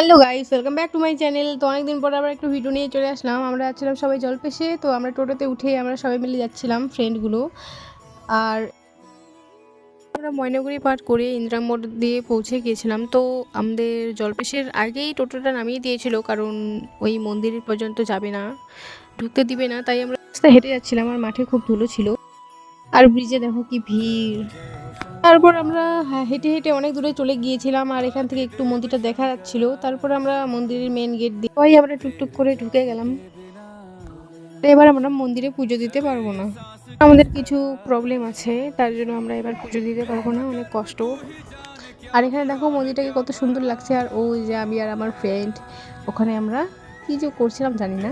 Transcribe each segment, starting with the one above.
Hello guys welcome back to my channel তো অনেকদিন পর আবার একটু ভিডিও নিয়ে চলে আসলাম। আমরা যাচ্ছিলাম সবাই জলপেশে, তো আমরা টোটোতে উঠে আমরা সবাই মিলে যাচ্ছিলাম ফ্রেন্ডগুলো আর আমরা ময়নাগুড়ি পার করে ইন্দিরা মোড় দিয়ে পৌঁছে গিয়েছিলাম। তো আমাদের জলপেশের আগেই টোটোটা নামিয়ে দিয়েছিল, কারণ ওই মন্দির পর্যন্ত যাবে না, ঢুকতে দিবে না, তাই আমরা রাস্তায় হেঁটে যাচ্ছিলাম। আর মাঠে খুব ধুলো ছিল। আর ব্রিজে দেখো কি ভিড়। তারপর আমরা হ্যাঁ, হেঁটে হেঁটে অনেক দূরে চলে গিয়েছিলাম আর এখান থেকে একটু মন্দিরটা দেখা যাচ্ছিল। তারপর আমরা মন্দিরের মেন গেট দিয়ে ওই আমরা টুকটুক করে ঢুকে গেলাম। এবার আমরা মন্দিরে পুজো দিতে পারব না। আমাদের কিছু প্রবলেম আছে তার জন্য আমরা এবার পুজো দিতে পারব না অনেক কষ্ট। আর এখানে দেখো মন্দিরটাকে কত সুন্দর লাগছে আর ও যে আমি আর আমার ফ্রেন্ড ওখানে আমরা কী যে করছিলাম জানি না।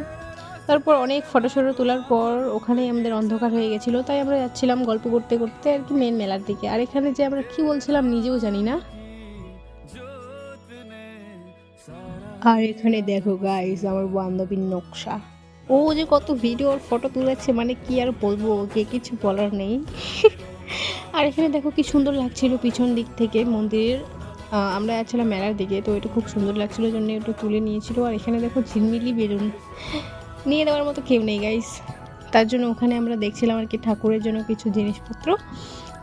তারপর অনেক ফটো শটো তোলার পর ওখানে আমাদের অন্ধকার হয়ে গেছিল, তাই আমরা যাচ্ছিলাম গল্প করতে করতে আর কি মেন মেলার দিকে। আর এখানে যে আমরা কি বলছিলাম নিজেও জানি না। আর এখানে দেখো গাইস আমার বান্ধবীর নকশা। ও যে কত ভিডিও আর ফটো তুলেছে মানে কি আর বলব ওকে, কিছু বলার নেই। আর এখানে দেখো কি সুন্দর লাগছিল পিছন দিক থেকে মন্দিরের। আমরা যাচ্ছিলাম মেলার দিকে, তো এটা খুব সুন্দর লাগছিল জন্য একটু তুলে নিয়েছিল। আর এখানে দেখো ঝিলমিলি বেলুন। নিয়ে দেওয়ার মতো কেউ নেই গাইস তার জন্য ওখানে আমরা দেখছিলাম আর কি ঠাকুরের জন্য কিছু জিনিসপত্র।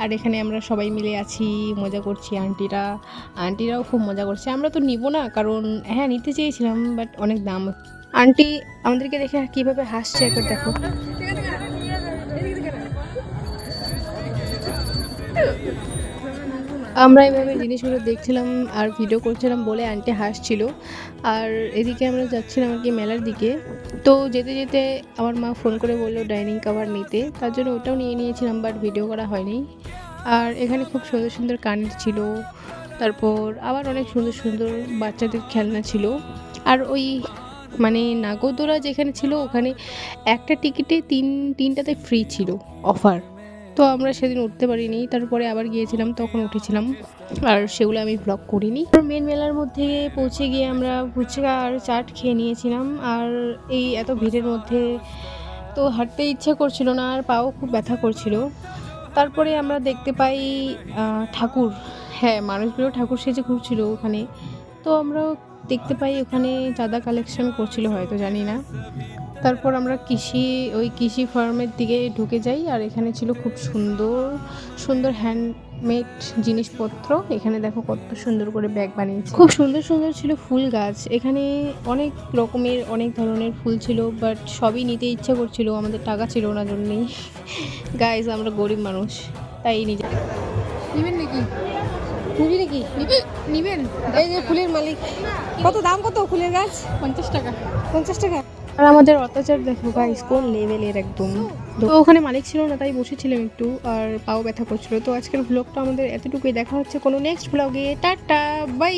আর এখানে আমরা সবাই মিলে আছি, মজা করছি আন্টিরা। আন্টিরাও খুব মজা করছে। আমরা তো নিব না, কারণ হ্যাঁ নিতে চেয়েছিলাম বাট অনেক দাম। আন্টি, আমাদেরকে দেখে কীভাবে হাসছে একবার দেখো। আমরা এভাবে জিনিসগুলো দেখছিলাম আর ভিডিও করছিলাম বলে আন্টি হাসছিল। আর এদিকে আমরা যাচ্ছিলাম আর কি মেলার দিকে। তো যেতে যেতে আমার মা ফোন করে বলল ডাইনিং কভার নিতে। তার জন্য ওটাও নিয়ে নিয়েছিলাম বাট ভিডিও করা হয়নি। আর এখানে খুব সুন্দর সুন্দর কানের ছিল। তারপর আবার অনেক সুন্দর সুন্দর বাচ্চাদের খেলনা ছিল। আর ওই মানে নাগরদোলা যেখানে ছিল, ওখানে একটা টিকিটে তিন, তিনটাতে ফ্রি ছিল অফার তো আমরা সেদিন উঠতে পারিনি, তারপরে আবার গিয়েছিলাম, তখন উঠেছিলাম। আর সেগুলো আমি ব্লগ করিনি। মেন মেলার মধ্যে পৌঁছে গিয়ে আমরা ফুচকা আর চাট খেয়ে নিয়েছিলাম। আর এই এত ভিড়ের মধ্যে তো হাঁটতে ইচ্ছে করছিল না, আর পাও খুব ব্যথা করছিল। তারপরে আমরা দেখতে পাই ঠাকুর। হ্যাঁ মানুষগুলো ঠাকুর সেজে ঘুরছিল ওখানে। তো আমরা দেখতে পাই ওখানে চাঁদা কালেকশন করছিল হয়তো, জানি না। তারপর আমরা কৃষি ওই কৃষি ফার্মের দিকে ঢুকে যাই আর এখানে ছিল খুব সুন্দর সুন্দর হ্যান্ডমেড জিনিসপত্র। এখানে দেখো কত সুন্দর করে ব্যাগ বানিয়েছে। খুব সুন্দর সুন্দর ছিল ফুল গাছ। এখানে অনেক রকমের অনেক ধরনের ফুল ছিল বাট সবই নিতে ইচ্ছা করছিল আমাদের টাকা ছিল না জন্যই। গাইজ আমরা গরিব মানুষ তাই নিজে নিবেন নাকি? নিবি নাকি? নিবেন। এই যে ফুলের মালিক। কত দাম কত ফুলের গাছ? পঞ্চাশ টাকা। পঞ্চাশ টাকা? আর আমাদের অত্যাচার দেখো গাইস কোন লেভেলের একদম। তো ওখানে মালিক ছিল না, তাই বসেছিলাম একটু, আর পাও ব্যথা করছিল। তো আজকের ব্লগটা আমাদের এতটুকুই। দেখা হচ্ছে কোনো নেক্সট ব্লগে টাটা বাই